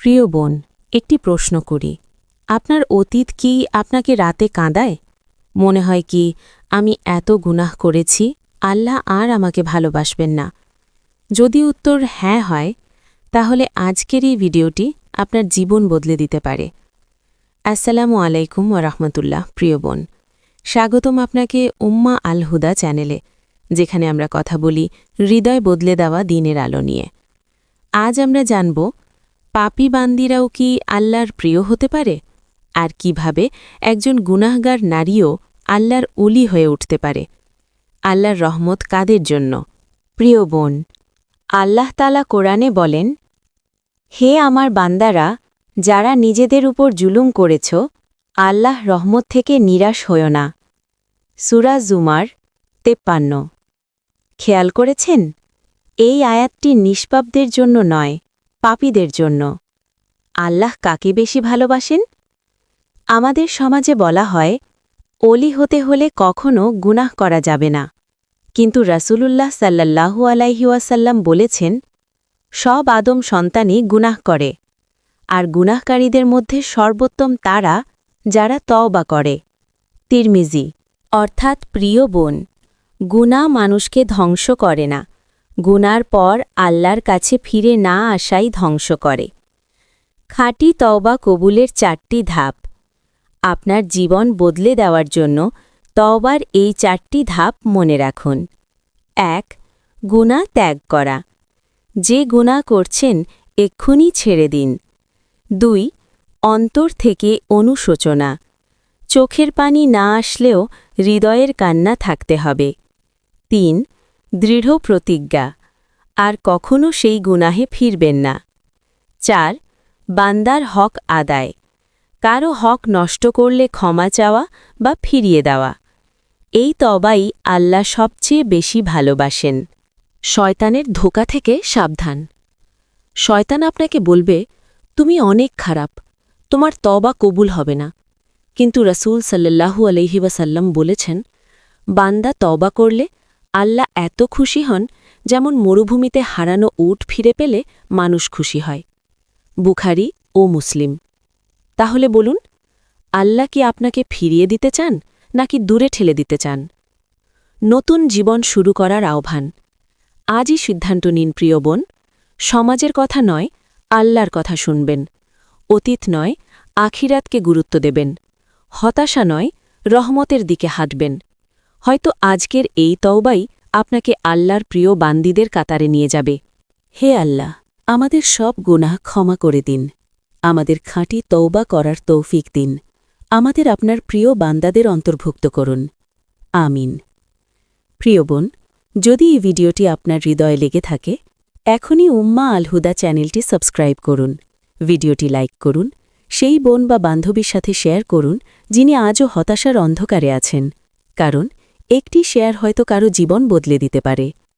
প্রিয় বোন, একটি প্রশ্ন করি। আপনার অতীত কি আপনাকে রাতে কাঁদায়? মনে হয় কি, আমি এত গুনাহ করেছি, আল্লাহ আর আমাকে ভালোবাসবেন না। যদি উত্তর হ্যাঁ হয়, তাহলে আজকের এই ভিডিওটি আপনার জীবন বদলে দিতে পারে। আসসালামু আলাইকুম ওরহমতুল্লাহ প্রিয় বোন। স্বাগতম আপনাকে উম্মা আল হুদা চ্যানেলে, যেখানে আমরা কথা বলি হৃদয় বদলে দেওয়া দিনের আলো নিয়ে। আজ আমরা জানব পাপি বান্দিরাও কি আল্লাহর প্রিয় হতে পারে? আর কীভাবে একজন গুনাহগার নারীও আল্লাহর উলি হয়ে উঠতে পারে? আল্লাহর রহমত কাদের জন্য? প্রিয় বোন, আল্লাহ তালা কোরআনে বলেন, হে আমার বান্দারা, যারা নিজেদের উপর জুলুম করেছ, আল্লাহ রহমত থেকে নিরাশ হও না। সুরা জুমার তেপ্পান্ন। খেয়াল করেছেন? এই আয়াতটি নিষ্পাপদের জন্য নয় পাপীদের জন্য। আল্লাহ কাকে বেশি ভালোবাসেন? আমাদের সমাজে বলা হয় অলি হতে হলে কখনও গুনাহ করা যাবে না। কিন্তু রাসূলুল্লাহ সাল্লাল্লাহু আলাইহিওয়াসাল্লাম বলেছেন, সব আদম সন্তানই গুনাহ করে, আর গুনাহকারীদের মধ্যে সর্বোত্তম তারা যারা তওবা করে। তিরমিজি, অর্থাৎ প্রিয় বোন গুণা মানুষকে ধ্বংস করে না। গুনার পর আল্লাহর কাছে ফিরে না আসাই ধ্বংস করে। খাঁটি তওবা কবুলের চারটি ধাপ। আপনার জীবন বদলে দেওয়ার জন্য তওবার এই চারটি ধাপ মনে রাখুন। এক গুণা ত্যাগ করা। যে গুণা করছেন, এক্ষুনি ছেড়ে দিন। দুই, অন্তর থেকে অনুশোচনা। চোখের পানি না আসলেও হৃদয়ের কান্না থাকতে হবে। তিন দৃঢ় প্রতিজ্ঞা, আর কখনো সেই গুনাহে ফিরবেন না। চার, বান্দার হক আদায়, কারও হক নষ্ট করলে ক্ষমা চাওয়া বা ফিরিয়ে দেওয়া। এই তবাই আল্লাহ সবচেয়ে বেশি ভালোবাসেন। শয়তানের ধোকা থেকে সাবধান। শয়তান আপনাকে বলবে, তুমি অনেক খারাপ, তোমার তবা কবুল হবে না। কিন্তু রসুল সাল্লাহু আলহিবাসাল্লাম বলেছেন, বান্দা তবা করলে আল্লাহ এত খুশি হন, যেমন মরুভূমিতে হারানো উট ফিরে পেলে মানুষ খুশি হয়। বুখারি ও মুসলিম। তাহলে বলুন, আল্লাহ কি আপনাকে ফিরিয়ে দিতে চান, নাকি দূরে ঠেলে দিতে চান? নতুন জীবন শুরু করার আহ্বান। আজই সিদ্ধান্ত নিন, প্রিয় বোন। সমাজের কথা নয়, আল্লাহর কথা শুনবেন। অতীত নয়, আখিরাতকে গুরুত্ব দেবেন। হতাশা নয়, রহমতের দিকে হাঁটবেন। হয়তো আজকের এই তওবাই আপনাকে আল্লাহর প্রিয় বান্দিদের কাতারে নিয়ে যাবে। হে আল্লাহ, আমাদের সব গুনাহ ক্ষমা করে দিন। আমাদের খাঁটি তৌবা করার তৌফিক দিন। আমাদের আপনার প্রিয় বান্দাদের অন্তর্ভুক্ত করুন। আমিন। প্রিয় বোন, যদি এই ভিডিওটি আপনার হৃদয়ে লেগে থাকে, এখনই উম্মা আল হুদা চ্যানেলটি সাবস্ক্রাইব করুন। ভিডিওটি লাইক করুন। সেই বোন বা বান্ধবীর সাথে শেয়ার করুন, যিনি আজও হতাশার অন্ধকারে আছেন। কারণ একটি শেয়ার হয়তো কারও জীবন বদলে দিতে পারে।